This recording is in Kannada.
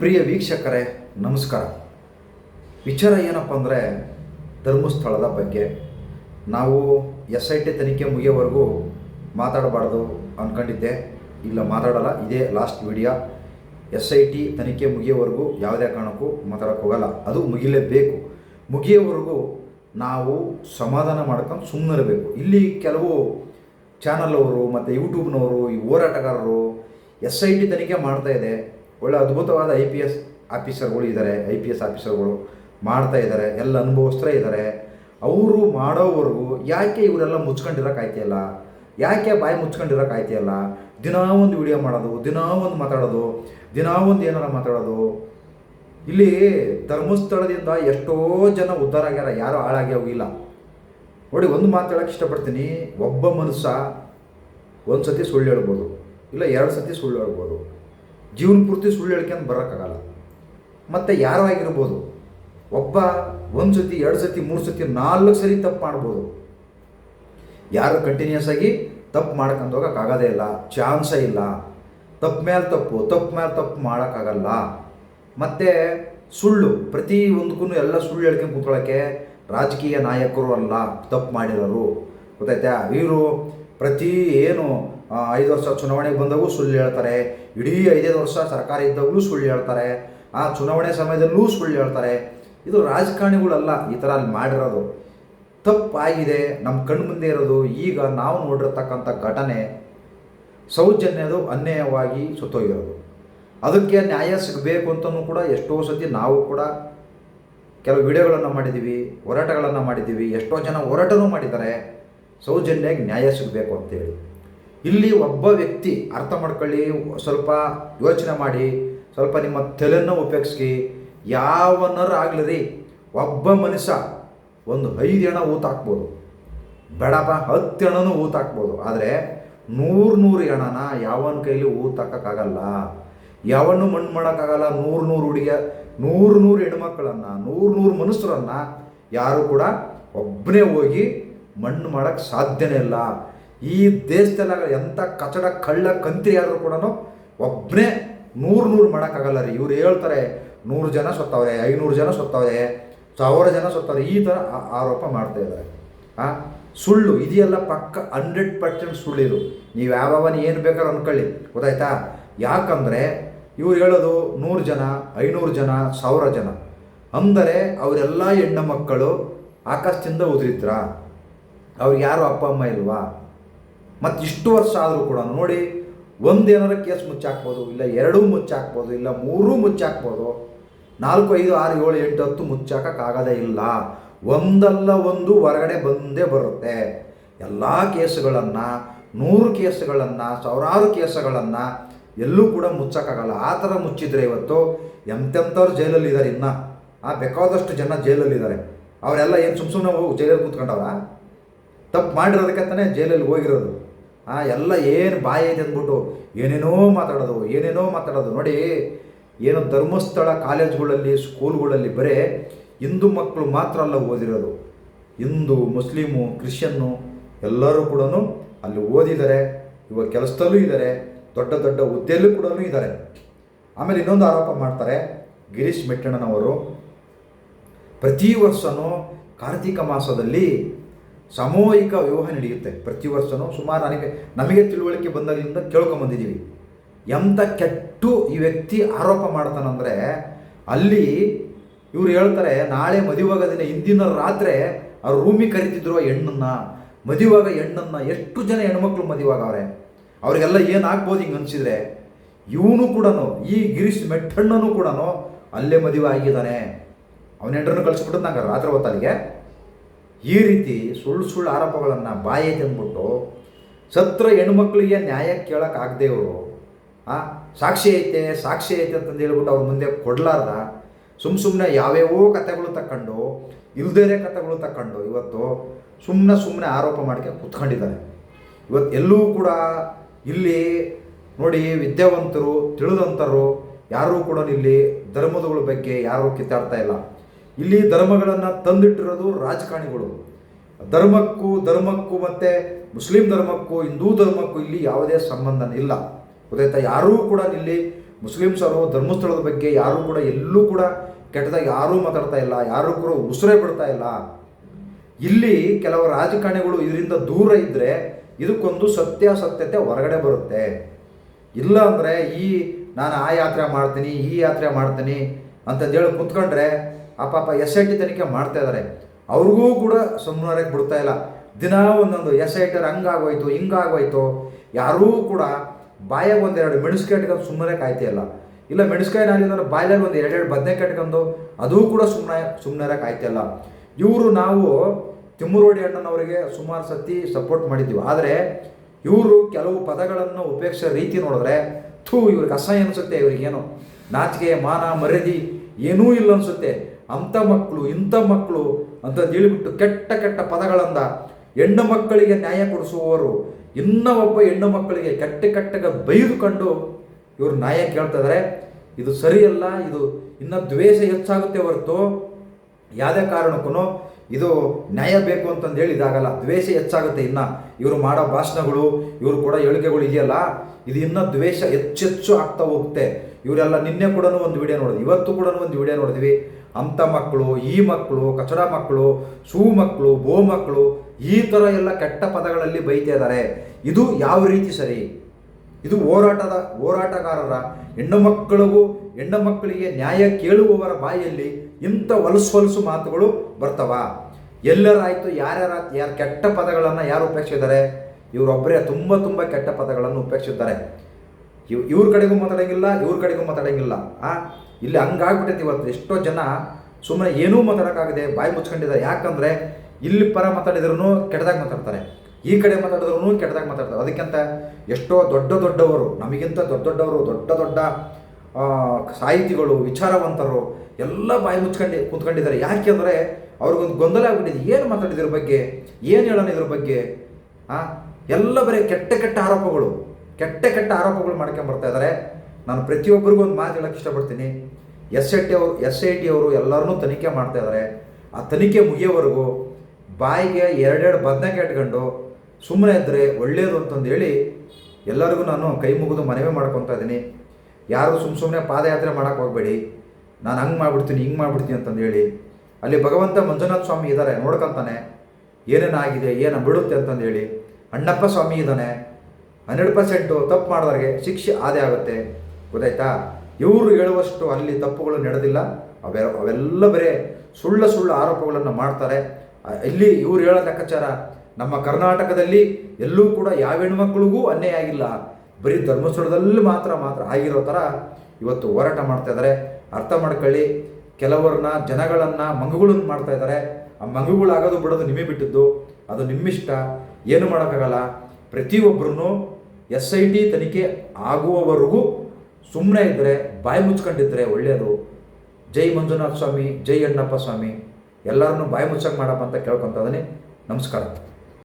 ಪ್ರಿಯ ವೀಕ್ಷಕರೇ, ನಮಸ್ಕಾರ. ವಿಚಾರ ಏನಪ್ಪ ಅಂದರೆ, ಧರ್ಮಸ್ಥಳದ ಬಗ್ಗೆ. ನಾವು ಎಸ್ ಐ ಟಿ ತನಿಖೆ ಮುಗಿಯೋವರೆಗೂ ಮಾತಾಡಬಾರ್ದು ಅಂದ್ಕೊಂಡಿದ್ದೆ ಇಲ್ಲ, ಮಾತಾಡೋಲ್ಲ, ಇದೇ last video S I T ತನಿಖೆ ಮುಗಿಯೋವರೆಗೂ ಯಾವುದೇ ಕಾರಣಕ್ಕೂ ಮಾತಾಡೋಕ್ಕೆ ಹೋಗಲ್ಲ. ಅದು ಮುಗಿಲೇಬೇಕು. ಮುಗಿಯೋವರೆಗೂ ನಾವು ಸಮಾಧಾನ ಮಾಡ್ಕೊಂಡು ಸುಮ್ಮನಿರಬೇಕು ಇಲ್ಲಿ ಕೆಲವು ಚಾನಲ್ ಅವರು ಮತ್ತು ಯೂಟ್ಯೂಬ್ನವರು ಈ ಹೋರಾಟಗಾರರು ಎಸ್ ಐ ಟಿ ತನಿಖೆ ಮಾಡ್ತಾ ಇದೆ. ಒಳ್ಳೆ ಅದ್ಭುತವಾದ ಐ ಪಿ ಎಸ್ ಆಫೀಸರ್ಗಳು ಇದ್ದಾರೆ ಐ ಪಿ ಎಸ್ ಆಫೀಸರ್ಗಳು ಮಾಡ್ತಾ ಇದ್ದಾರೆ ಎಲ್ಲ ಅನುಭವಸ್ಥರೇ ಇದ್ದಾರೆ ಅವರು ಮಾಡೋವರೆಗೂ ಯಾಕೆ ಇವರೆಲ್ಲ ಮುಚ್ಕೊಂಡಿರೋಕ್ಕಾಯ್ತಿಯಲ್ಲ ಯಾಕೆ ಬಾಯಿ ಮುಚ್ಕೊಂಡಿರೋಕ್ಕಾಯ್ತಿಯಲ್ಲ ದಿನಾ ಒಂದು ವಿಡಿಯೋ ಮಾಡೋದು, ದಿನಾ ಒಂದು ಮಾತಾಡೋದು, ದಿನಾ ಒಂದು ಏನಾರ ಮಾತಾಡೋದು. ಇಲ್ಲಿ ಧರ್ಮಸ್ಥಳದಿಂದ ಎಷ್ಟೋ ಜನ ಉದ್ಧಾರ ಆಗ್ಯಾರ, ಯಾರು ಹಾಳಾಗಿ ಹೋಗಿಲ್ಲ. ನೋಡಿ, ಒಂದು ಮಾತು ಹೇಳಕ್ಕೆ ಇಷ್ಟಪಡ್ತೀನಿ, ಒಬ್ಬ ಮನುಷ್ಯ ಒಂದು ಸತಿ ಸುಳ್ಳು ಹೇಳ್ಬೋದು, ಇಲ್ಲ ಎರಡು ಸತಿ ಸುಳ್ಳು ಹೇಳ್ಬೋದು. ಜೀವನ ಪೂರ್ತಿ ಸುಳ್ಳು ಹೇಳ್ಕೊಂಡು ಬರೋಕ್ಕಾಗಲ್ಲ. ಮತ್ತು ಯಾರೋ ಆಗಿರ್ಬೋದು, ಒಬ್ಬ ಒಂದು ಸತಿ, ಎರಡು ಸತಿ, ಮೂರು ಸತಿ, ನಾಲ್ಕು ಸರಿ ತಪ್ಪು ಮಾಡ್ಬೋದು. ಯಾರು ಕಂಟಿನ್ಯೂಸ್ ಆಗಿ ತಪ್ಪು ಮಾಡ್ಕೊಂಡು ಹೋಗೋಕ್ಕಾಗೋದೇ ಇಲ್ಲ ಚಾನ್ಸೇ ಇಲ್ಲ. ತಪ್ಪು ಮೇಲೆ ತಪ್ಪು ತಪ್ಪು ಮೇಲೆ ತಪ್ಪು ಮಾಡೋಕ್ಕಾಗಲ್ಲ. ಮತ್ತು ಸುಳ್ಳು, ಪ್ರತಿ ಒಂದಕ್ಕೂ ಎಲ್ಲ ಸುಳ್ಳು ಹೇಳ್ಕೊಂಡು ಕೂತ್ಕೊಳ್ಳೋಕ್ಕೆ ರಾಜಕೀಯ ನಾಯಕರು ಅಲ್ಲ, ತಪ್ಪು ಮಾಡಿರೋರು. ಗೊತ್ತಾಯ್ತಾ? ಇವರು ಪ್ರತಿ ಏನು ಐದು ವರ್ಷ ಚುನಾವಣೆಗೆ ಬಂದಾಗೂ ಸುಳ್ಳು ಹೇಳ್ತಾರೆ. ಇಡೀ ಐದೈದು ವರ್ಷ ಸರ್ಕಾರ ಇದ್ದಾಗಲೂ ಸುಳ್ಳು ಹೇಳ್ತಾರೆ. ಆ ಚುನಾವಣೆ ಸಮಯದಲ್ಲೂ ಸುಳ್ಳು ಹೇಳ್ತಾರೆ. ಇದು ರಾಜಕಾರಣಿಗಳಲ್ಲ, ಈ ಥರ ಅಲ್ಲಿ ಮಾಡಿರೋದು. ತಪ್ಪಾಗಿದೆ. ನಮ್ಮ ಕಣ್ಣು ಮುಂದೆ ಇರೋದು. ಈಗ ನಾವು ನೋಡಿರ್ತಕ್ಕಂಥ ಘಟನೆ ಸೌಜನ್ಯದು, ಅನ್ಯಾಯವಾಗಿ ಸುತ್ತೋಗಿರೋದು. ಅದಕ್ಕೆ ನ್ಯಾಯ ಸಿಗಬೇಕು ಅಂತಲೂ ಕೂಡ ಎಷ್ಟೋ ಸತಿ ನಾವು ಕೂಡ ಕೆಲವು ವಿಡಿಯೋಗಳನ್ನು ಮಾಡಿದ್ದೀವಿ, ಹೋರಾಟಗಳನ್ನು ಮಾಡಿದ್ದೀವಿ. ಎಷ್ಟೋ ಜನ ಹೋರಾಟನೂ ಮಾಡಿದ್ದಾರೆ. ಸೌಜನ್ಯಕ್ಕೆ ನ್ಯಾಯ ಸಿಗಬೇಕು ಅಂತೇಳಿ. ಇಲ್ಲಿ ಒಬ್ಬ ವ್ಯಕ್ತಿ ಅರ್ಥ ಮಾಡ್ಕೊಳ್ಳಿ, ಸ್ವಲ್ಪ ಯೋಚನೆ ಮಾಡಿ, ಸ್ವಲ್ಪ ನಿಮ್ಮ ತಲೆಯನ್ನು ಉಪಯೋಗಿಸಿ ಯಾವನಾರು ಆಗಲಿ, ಒಬ್ಬ ಮನುಷ್ಯ ಒಂದು ಐದು ಹೆಣ ಊತ ಹಾಕ್ಬೋದು. ಬೇಡಪ್ಪ, ಹತ್ತು ಹೆಣನೂ ಊತ ಹಾಕ್ಬೋದು. ಆದರೆ ನೂರು ನೂರು ಹೆಣನ ಯಾವನ ಕೈಲಿ ಊತ ಹಾಕೋಕ್ಕಾಗಲ್ಲ. ಯಾವನ್ನು ಮಣ್ಣು ಮಾಡೋಕ್ಕಾಗಲ್ಲ. ನೂರು ನೂರು ಹುಡುಗಿಯ, ನೂರು ನೂರು ಹೆಣ್ಮಕ್ಳನ್ನು, ನೂರು ನೂರು ಮನುಷ್ಯರನ್ನು ಯಾರು ಕೂಡ ಒಬ್ಬನೇ ಹೋಗಿ ಮಣ್ಣು ಮಾಡೋಕ್ಕೆ ಸಾಧ್ಯನೇ ಇಲ್ಲ. ಈ ದೇಶದಲ್ಲಾಗ ಎಂಥ ಕಚಡ ಕಳ್ಳ ಕಂತ್ರಿ ಆದರೂ ಕೂಡ ಒಬ್ಬನೇ ನೂರು ನೂರು ಮಾಡೋಕ್ಕಾಗಲ್ಲ ರೀ. ಇವ್ರು ಹೇಳ್ತಾರೆ, ನೂರು ಜನ ಸತ್ತವ್ರೆ, ಐನೂರು ಜನ ಸತ್ತವ್ರೆ, ಸಾವಿರ ಜನ ಸತ್ತವ್ರೆ, ಈ ಥರ ಆರೋಪ ಮಾಡ್ತಾ ಇದ್ದಾರೆ. ಹಾಂ ಸುಳ್ಳು ಇದೆಲ್ಲ ಪಕ್ಕ ಹಂಡ್ರೆಡ್ ಪರ್ಸೆಂಟ್ ಸುಳ್ಳಿದು ನೀವು ಯಾವಾಗ ಏನು ಬೇಕಾದ್ರೂ ಅಂದ್ಕೊಳ್ಳಿ ಗೊತ್ತಾಯ್ತಾ? ಯಾಕಂದರೆ ಇವ್ರು ಹೇಳೋದು ನೂರು ಜನ, ಐನೂರು ಜನ, ಸಾವಿರ ಜನ. ಅಂದರೆ ಅವರೆಲ್ಲ ಹೆಣ್ಣು ಮಕ್ಕಳು ಆಕಾಶದಿಂದ ಉದುರಿದ್ರ? ಅವ್ರಿಗೆ ಯಾರು ಅಪ್ಪ, ಅಮ್ಮ ಇಲ್ವಾ? ಮತ್ತು ಇಷ್ಟು ವರ್ಷ ಆದರೂ ಕೂಡ ನೋಡಿ ಒಂದೇನಾರ ಕೇಸ್ ಮುಚ್ಚಾಕ್ಬೋದು, ಇಲ್ಲ ಎರಡೂ ಮುಚ್ಚಾಕ್ಬೋದು, ಇಲ್ಲ ಮೂರೂ ಮುಚ್ಚಾಕ್ಬೋದು, ನಾಲ್ಕು, ಐದು, ಆರು, ಏಳು, ಎಂಟು, ಹತ್ತು ಮುಚ್ಚಾಕೋಕ್ಕಾಗೋದೇ ಇಲ್ಲ. ಒಂದಲ್ಲ ಒಂದು ಹೊರಗಡೆ ಬಂದೇ ಬರುತ್ತೆ. ಎಲ್ಲ ಕೇಸುಗಳನ್ನು, ನೂರು ಕೇಸುಗಳನ್ನು, ಸಾವಿರಾರು ಕೇಸುಗಳನ್ನು ಎಲ್ಲೂ ಕೂಡ ಮುಚ್ಚಕ್ಕಾಗಲ್ಲ ಆ ಥರ ಮುಚ್ಚಿದ್ರೆ ಇವತ್ತು ಎಂತೆಂಥವ್ರು ಜೈಲಲ್ಲಿದ್ದಾರೆ ಇನ್ನು? ಆ ಬೇಕಾದಷ್ಟು ಜನ ಜೈಲಲ್ಲಿದ್ದಾರೆ ಅವರೆಲ್ಲ ಏನು ಸುಮ್ಮ ಸುಮ್ಮನೆ ಹೋಗಿ ಜೈಲಲ್ಲಿ ಕೂತ್ಕೊಂಡವ್ರ? ತಪ್ಪು ಮಾಡಿರೋದಕ್ಕೆ ತಾನೇ ಜೈಲಲ್ಲಿ ಹೋಗಿರೋದು. ಆ, ಎಲ್ಲ ಏನು ಬಾಯಿ ಐತೆ ಅಂದ್ಬಿಟ್ಟು ಏನೇನೋ ಮಾತಾಡೋದು ಏನೇನೋ ಮಾತಾಡೋದು. ನೋಡಿ, ಏನು ಧರ್ಮಸ್ಥಳ ಕಾಲೇಜ್ಗಳಲ್ಲಿ, ಸ್ಕೂಲ್ಗಳಲ್ಲಿ ಬರೇ ಹಿಂದೂ ಮಕ್ಕಳು ಮಾತ್ರ ಅಲ್ಲ ಓದಿರೋದು. ಹಿಂದೂ, ಮುಸ್ಲಿಮು, ಕ್ರಿಶ್ಚಿಯನ್ನು ಎಲ್ಲರೂ ಕೂಡ ಅಲ್ಲಿ ಓದಿದ್ದಾರೆ. ಇವಾಗ ಕೆಲಸದಲ್ಲೂ ಇದ್ದಾರೆ. ದೊಡ್ಡ ದೊಡ್ಡ ಹುದ್ದೆಯಲ್ಲೂ ಕೂಡ ಇದ್ದಾರೆ. ಆಮೇಲೆ ಇನ್ನೊಂದು ಆರೋಪ ಮಾಡ್ತಾರೆ ಗಿರೀಶ್ ಮೆಟ್ಟಣ್ಣನವರು. ಪ್ರತಿ ವರ್ಷವೂ ಕಾರ್ತಿಕ ಮಾಸದಲ್ಲಿ ಸಾಮೂಹಿಕ ವಿವಾಹ ನಡೆಯುತ್ತೆ. ಪ್ರತಿ ವರ್ಷನೂ ಸುಮಾರು ನನಗೆ, ನಮಗೆ ತಿಳುವಳಿಕೆ ಬಂದಾಗಲಿಂದ ಕೇಳ್ಕೊಂಬಂದಿದ್ದೀವಿ. ಎಂಥ ಕೆಟ್ಟು ಈ ವ್ಯಕ್ತಿ ಆರೋಪ ಮಾಡ್ತಾನಂದರೆ, ಅಲ್ಲಿ ಇವ್ರು ಹೇಳ್ತಾರೆ, ನಾಳೆ ಮದುವಾಗ ದಿನ ಹಿಂದಿನ ರಾತ್ರಿ ಅವ್ರು ರೂಮಿಗೆ ಕರಿತಿದ್ರು ಹೆಣ್ಣನ್ನ. ಮದುವಾಗ ಹೆಣ್ಣನ್ನ ಎಷ್ಟು ಜನ ಹೆಣ್ಮಕ್ಳು ಮದುವಾಗವ್ರೆ ಅವರಿಗೆಲ್ಲ ಏನು ಆಗ್ಬೋದು ಹಿಂಗೆ ಅನಿಸಿದ್ರೆ, ಇವನು ಕೂಡ ಈ ಗಿರೀಶ್ ಮೆಟ್ಟಣ್ಣನೂ ಕೂಡ ಅಲ್ಲೇ ಮದುವೆ ಆಗಿದ್ದಾನೆ. ಅವನ ಕಳಿಸ್ಬಿಟ್ಟು ನಂಗೆ ರಾತ್ರಿ ಹೊತ್ತಲ್ಲಿಗೆ ಈ ರೀತಿ ಸುಳ್ಳು ಸುಳ್ಳು ಆರೋಪಗಳನ್ನು ಬಾಯಿ ತಂದ್ಬಿಟ್ಟು ಸತ್ರ ಹೆಣ್ಮಕ್ಳಿಗೆ ನ್ಯಾಯ ಕೇಳೋಕ್ಕಾಗದೆ ಇವರು ಆ, ಸಾಕ್ಷಿ ಐತೆ ಸಾಕ್ಷಿ ಐತೆ ಅಂತಂದು ಹೇಳ್ಬಿಟ್ಟು ಅವ್ರ ಮುಂದೆ ಕೊಡಲಾರ್ದ ಸುಮ್ಮ ಸುಮ್ಮನೆ ಯಾವ್ಯಾವೋ ಕಥೆಗಳು ತಕ್ಕೊಂಡು ಇಲ್ದೇರೆ ಕಥೆಗಳು ತಕ್ಕೊಂಡು ಇವತ್ತು ಸುಮ್ಮನೆ ಸುಮ್ಮನೆ ಆರೋಪ ಮಾಡ್ಕೊಂಡು ಕುತ್ಕೊಂಡಿದ್ದಾರೆ ಇವತ್ತು ಎಲ್ಲೂ ಕೂಡ ಇಲ್ಲಿ ನೋಡಿ ವಿದ್ಯಾವಂತರು ತಿಳಿದಂಥರು ಯಾರೂ ಕೂಡ ಇಲ್ಲಿ ಧರ್ಮದಗಳ ಬಗ್ಗೆ ಯಾರೂ ಕಿತ್ತಾಡ್ತಾ ಇಲ್ಲ. ಇಲ್ಲಿ ಧರ್ಮಗಳನ್ನು ತಂದಿಟ್ಟಿರೋದು ರಾಜಕಾರಣಿಗಳು. ಧರ್ಮಕ್ಕೂ ಧರ್ಮಕ್ಕೂ ಮತ್ತು ಮುಸ್ಲಿಂ ಧರ್ಮಕ್ಕೂ ಹಿಂದೂ ಧರ್ಮಕ್ಕೂ ಇಲ್ಲಿ ಯಾವುದೇ ಸಂಬಂಧ ಇಲ್ಲ. ಗೊತ್ತಾಯ್ತಾ? ಯಾರೂ ಕೂಡ ಇಲ್ಲಿ ಮುಸ್ಲಿಮ್ಸರು ಧರ್ಮಸ್ಥಳದ ಬಗ್ಗೆ ಯಾರೂ ಕೂಡ ಎಲ್ಲೂ ಕೂಡ ಕೆಟ್ಟದಾಗ ಯಾರೂ ಮಾತಾಡ್ತಾ ಇಲ್ಲ, ಯಾರೂ ಕೂಡ ಉಸಿರೇ ಬಿಡ್ತಾ ಇಲ್ಲ. ಇಲ್ಲಿ ಕೆಲವು ರಾಜಕಾರಣಿಗಳು ಇದರಿಂದ ದೂರ ಇದ್ದರೆ ಇದಕ್ಕೊಂದು ಸತ್ಯಾಸತ್ಯತೆ ಹೊರಗಡೆ ಬರುತ್ತೆ. ಇಲ್ಲ ಅಂದರೆ ಈ ನಾನು ಆ ಯಾತ್ರೆ ಮಾಡ್ತೀನಿ, ಈ ಯಾತ್ರೆ ಮಾಡ್ತೀನಿ ಅಂತಂದೇಳಿ ಕುತ್ಕೊಂಡ್ರೆ ಆ ಪಾಪ ಎಸ್ ಐ ಟಿ ತನಿಖೆ ಮಾಡ್ತಾ ಇದ್ದಾರೆ ಅವ್ರಿಗೂ ಕೂಡ ಸುಮ್ಮನೆ ಬಿಡ್ತಾ ಇಲ್ಲ. ದಿನ ಒಂದೊಂದು ಎಸ್ ಐ ಟಿ ಹಂಗಾಗೋಯ್ತು, ಹಿಂಗಾಗೋಯ್ತು. ಯಾರೂ ಕೂಡ ಬಾಯಾಗ ಒಂದೆರಡು ಮೆಣಸ್ಕಾಯಿ ಇಟ್ಕೊಂಡು ಸುಮ್ಮನೆ ಕಾಯ್ತಿಯಲ್ಲ ಇಲ್ಲ. ಮೆಣಸ್ಕಾಯಿ ಆಗಿಲ್ಲಂದ್ರೆ ಬಾಯಲ್ಲಿ ಒಂದು ಎರಡೆರಡು ಬದನೆಕಾಯಿ ಇಟ್ಕೊಂಡು ಅದೂ ಕೂಡ ಸುಮ್ಮನೆ ಸುಮ್ಮನೆ ಕಾಯ್ತಿಯಲ್ಲ ಇವರು ನಾವು ತಿಮ್ಮರೋಡಿ ಅಣ್ಣನವರಿಗೆ ಸುಮಾರು ಸತಿ ಸಪೋರ್ಟ್ ಮಾಡಿದ್ದೀವಿ. ಆದರೆ ಇವರು ಕೆಲವು ಪದಗಳನ್ನು ಉಪೇಕ್ಷಿಸೋ ರೀತಿ ನೋಡಿದ್ರೆ, ಥೂ, ಇವ್ರಿಗೆ ಅಸಹ್ಯ ಅನಿಸುತ್ತೆ, ಇವ್ರಿಗೇನು. ನಾಚಿಕೆ, ಮಾನ, ಮರ್ಯಾದೆ ಏನೂ ಇಲ್ಲ ಅನಿಸುತ್ತೆ. ಅಂಥ ಮಕ್ಕಳು, ಇಂಥ ಮಕ್ಕಳು ಅಂತ ಹೇಳಿಬಿಟ್ಟು ಕೆಟ್ಟ ಕೆಟ್ಟ ಪದಗಳಂದ ಹೆಣ್ಣು ಮಕ್ಕಳಿಗೆ ನ್ಯಾಯ ಕೊಡಿಸುವವರು, ಇನ್ನೂ ಒಬ್ಬ ಹೆಣ್ಣು ಮಕ್ಕಳಿಗೆ ಕೆಟ್ಟ ಕೆಟ್ಟಗ ಬೈದುಕೊಂಡು ಇವರು ನ್ಯಾಯ ಕೇಳ್ತಿದ್ದಾರೆ ಇದು ಸರಿಯಲ್ಲ, ಇದು ಇನ್ನು ದ್ವೇಷ ಹೆಚ್ಚಾಗುತ್ತೆ ಹೊರತು. ಯಾವುದೇ ಕಾರಣಕ್ಕೂ ಇದು ನ್ಯಾಯ ಬೇಕು ಅಂತಂದು ಹೇಳಿ ಇದಾಗಲ್ಲ, ದ್ವೇಷ ಹೆಚ್ಚಾಗುತ್ತೆ ಇನ್ನು. ಇವರು ಮಾಡೋ ಭಾಷಣಗಳು, ಇವರು ಕೂಡ ಹೇಳಿಕೆಗಳು ಇದೆಯಲ್ಲ, ಇದು ಇನ್ನೂ ದ್ವೇಷ ಹೆಚ್ಚೆಚ್ಚು ಆಗ್ತಾ ಹೋಗುತ್ತೆ. ಇವರೆಲ್ಲ ನಿನ್ನೆ ಕೂಡ ಒಂದು ವಿಡಿಯೋ ನೋಡಿದ್ವಿ. ಇವತ್ತು ಕೂಡ ಒಂದು ವಿಡಿಯೋ ನೋಡಿದ್ವಿ. ಅಂಥ ಮಕ್ಕಳು, ಈ ಮಕ್ಕಳು, ಕಚಡ ಮಕ್ಕಳು, ಸೂ ಮಕ್ಕಳು, ಬೋ ಮಕ್ಕಳು, ಈ ಥರ ಎಲ್ಲ ಕೆಟ್ಟ ಪದಗಳಲ್ಲಿ ಬೈತಾ ಇದ್ದಾರೆ. ಇದು ಯಾವ ರೀತಿ ಸರಿ? ಇದು ಹೋರಾಟದ ಹೋರಾಟಗಾರರ, ಹೆಣ್ಣು ಮಕ್ಕಳಿಗೂ, ಹೆಣ್ಣು ಮಕ್ಕಳಿಗೆ ನ್ಯಾಯ ಕೇಳುವವರ ಬಾಯಲ್ಲಿ ಇಂಥ ಹೊಲಸು ಹೊಲಸು ಮಾತುಗಳು ಬರ್ತವ? ಎಲ್ಲರಾಯಿತು ಯಾರ್ಯಾರ, ಯಾರು ಕೆಟ್ಟ ಪದಗಳನ್ನು ಯಾರು ಉಪೇಕ್ಷಿಸಿದ್ದಾರೆ? ಇವರೊಬ್ಬರೇ ತುಂಬ ತುಂಬ ಕೆಟ್ಟ ಪದಗಳನ್ನು ಉಪೇಕ್ಷಿಸಿದ್ದಾರೆ. ಇವ್ ಇವ್ರ ಕಡೆಗೂ ಮಾತಾಡೋಂಗಿಲ್ಲ, ಇವ್ರ ಕಡೆಗೂ ಮಾತಾಡೋಂಗಿಲ್ಲ. ಆ, ಇಲ್ಲಿ ಹಂಗಾಗ್ಬಿಟ್ಟೈತೆ ಇವತ್ತು. ಎಷ್ಟೋ ಜನ ಸುಮ್ಮನೆ ಏನೂ ಮಾತಾಡೋಕ್ಕಾಗದೆ ಬಾಯಿ ಮುಚ್ಕೊಂಡಿದ್ದಾರೆ. ಯಾಕಂದರೆ ಇಲ್ಲಿ ಪರ ಮಾತಾಡಿದ್ರು ಕೆಟ್ಟದಾಗ ಮಾತಾಡ್ತಾರೆ. ಈ ಕಡೆ ಮಾತಾಡಿದ್ರು ಕೆಟ್ಟದಾಗ ಮಾತಾಡ್ತಾರೆ. ಅದಕ್ಕಿಂತ ಎಷ್ಟೋ ದೊಡ್ಡ ದೊಡ್ಡವರು, ನಮಗಿಂತ ದೊಡ್ಡ ದೊಡ್ಡವರು, ದೊಡ್ಡ ದೊಡ್ಡ ಸಾಹಿತಿಗಳು, ವಿಚಾರವಂತರು ಎಲ್ಲ ಬಾಯಿ ಮುಚ್ಕೊಂಡು ಕೂತ್ಕೊಂಡಿದ್ದಾರೆ. ಯಾಕೆಂದರೆ ಅವ್ರಿಗೊಂದು ಗೊಂದಲ ಆಗ್ಬಿಟ್ಟಿದೆ. ಏನು ಮಾತಾಡಿದ್ರ ಬಗ್ಗೆ? ಏನು ಹೇಳೋಣ ಇದ್ರ ಬಗ್ಗೆ? ಹಾಂ ಎಲ್ಲ ಬರೀ ಕೆಟ್ಟ ಕೆಟ್ಟ ಆರೋಪಗಳು. ಕೆಟ್ಟ ಕೆಟ್ಟ ಆರೋಪಗಳು ಮಾಡ್ಕೊಂಡು ಬರ್ತಾ ಇದ್ದಾರೆ ನಾನು ಪ್ರತಿಯೊಬ್ಬರಿಗೂ ಒಂದು ಮಾತು ಹೇಳಕ್ಕೆ ಇಷ್ಟಪಡ್ತೀನಿ. ಎಸ್ ಐ ಟಿ ಅವರು, ಎಸ್ ಐ ಟಿ ಅವರು ಎಲ್ಲರನ್ನೂ ತನಿಖೆ ಮಾಡ್ತಾ ಇದ್ದಾರೆ ಆ ತನಿಖೆ ಮುಗಿಯೋವರೆಗೂ ಬಾಯಿಗೆ ಎರಡೆರಡು ಬದನೆ ಇಟ್ಕೊಂಡು ಸುಮ್ಮನೆ ಇದ್ದರೆ ಒಳ್ಳೆಯದು ಅಂತಂದು ಹೇಳಿ ಎಲ್ಲರಿಗೂ ನಾನು ಕೈ ಮುಗಿದು ಮನವಿ ಮಾಡ್ಕೊತಾ ಇದ್ದೀನಿ. ಯಾರು ಸುಮ್ಮ ಸುಮ್ಮನೆ ಪಾದಯಾತ್ರೆ ಮಾಡೋಕ್ಕೆ ಹೋಗಬೇಡಿ. ನಾನು ಹಂಗೆ ಮಾಡ್ಬಿಡ್ತೀನಿ, ಹಿಂಗೆ ಮಾಡ್ಬಿಡ್ತೀನಿ ಅಂತಂದು ಹೇಳಿ. ಅಲ್ಲಿ ಭಗವಂತ ಮಂಜುನಾಥ ಸ್ವಾಮಿ ಇದ್ದಾರೆ ನೋಡ್ಕೊಂತಾನೆ. ಏನೇನಾಗಿದೆ, ಏನು ಬಿಡುತ್ತೆ ಅಂತಂದು ಹೇಳಿ. ಅಣ್ಣಪ್ಪ ಸ್ವಾಮಿ ಇದ್ದಾನೆ ಹಂಡ್ರೆಡ್ ಪರ್ಸೆಂಟು ತಪ್ಪು ಮಾಡಿದವ್ರಿಗೆ ಶಿಕ್ಷೆ ಆದೇ ಆಗುತ್ತೆ. ಗೊತ್ತಾಯ್ತಾ? ಇವರು ಹೇಳುವಷ್ಟು ಅಲ್ಲಿ ತಪ್ಪುಗಳು ನಡೆದಿಲ್ಲ. ಅವೆ, ಅವೆಲ್ಲ ಬರೇ ಸುಳ್ಳು ಸುಳ್ಳು ಆರೋಪಗಳನ್ನು ಮಾಡ್ತಾರೆ. ಇಲ್ಲಿ ಇವ್ರು ಹೇಳೋ ಲೆಕ್ಕಾಚಾರ, ನಮ್ಮ ಕರ್ನಾಟಕದಲ್ಲಿ ಎಲ್ಲೂ ಕೂಡ ಯಾವ ಹೆಣ್ಮಕ್ಳಿಗೂ ಅನ್ಯಾಯ ಆಗಿಲ್ಲ. ಬರೀ ಧರ್ಮಸ್ಥಳದಲ್ಲಿ ಮಾತ್ರ ಮಾತ್ರ ಆಗಿರೋ ಥರ ಇವತ್ತು ಹೋರಾಟ ಮಾಡ್ತಾ ಇದ್ದಾರೆ. ಅರ್ಥ ಮಾಡ್ಕೊಳ್ಳಿ, ಕೆಲವರನ್ನ, ಜನಗಳನ್ನು ಮಂಗುಗಳನ್ನು ಮಾಡ್ತಾ ಇದ್ದಾರೆ. ಆ ಮಂಗುಗಳಾಗೋದು ಬಿಡೋದು ನಿಮಗೆ ಬಿಟ್ಟಿದ್ದು. ಅದು ನಿಮ್ಮಿಷ್ಟ. ಏನು ಮಾಡೋಕ್ಕಾಗಲ್ಲ. ಪ್ರತಿಯೊಬ್ಬರೂ ಎಸ್ ಐ ಟಿ ತನಿಖೆ ಆಗುವವರೆಗೂ ಸುಮ್ಮನೆ ಇದ್ದರೆ ಬಾಯಿ ಮುಚ್ಕೊಂಡಿದ್ರೆ ಒಳ್ಳೆಯದು ಜೈ ಮಂಜುನಾಥ ಸ್ವಾಮಿ, ಜೈ ಅಣ್ಣಪ್ಪ ಸ್ವಾಮಿ. ಎಲ್ಲರನ್ನೂ ಬಾಯಿ ಮುಚ್ಚಕ್ಕೆ ಮಾಡಪ್ಪ ಅಂತ ಕೇಳ್ಕೊತ ಇದ್ದೀನಿ. ನಮಸ್ಕಾರ.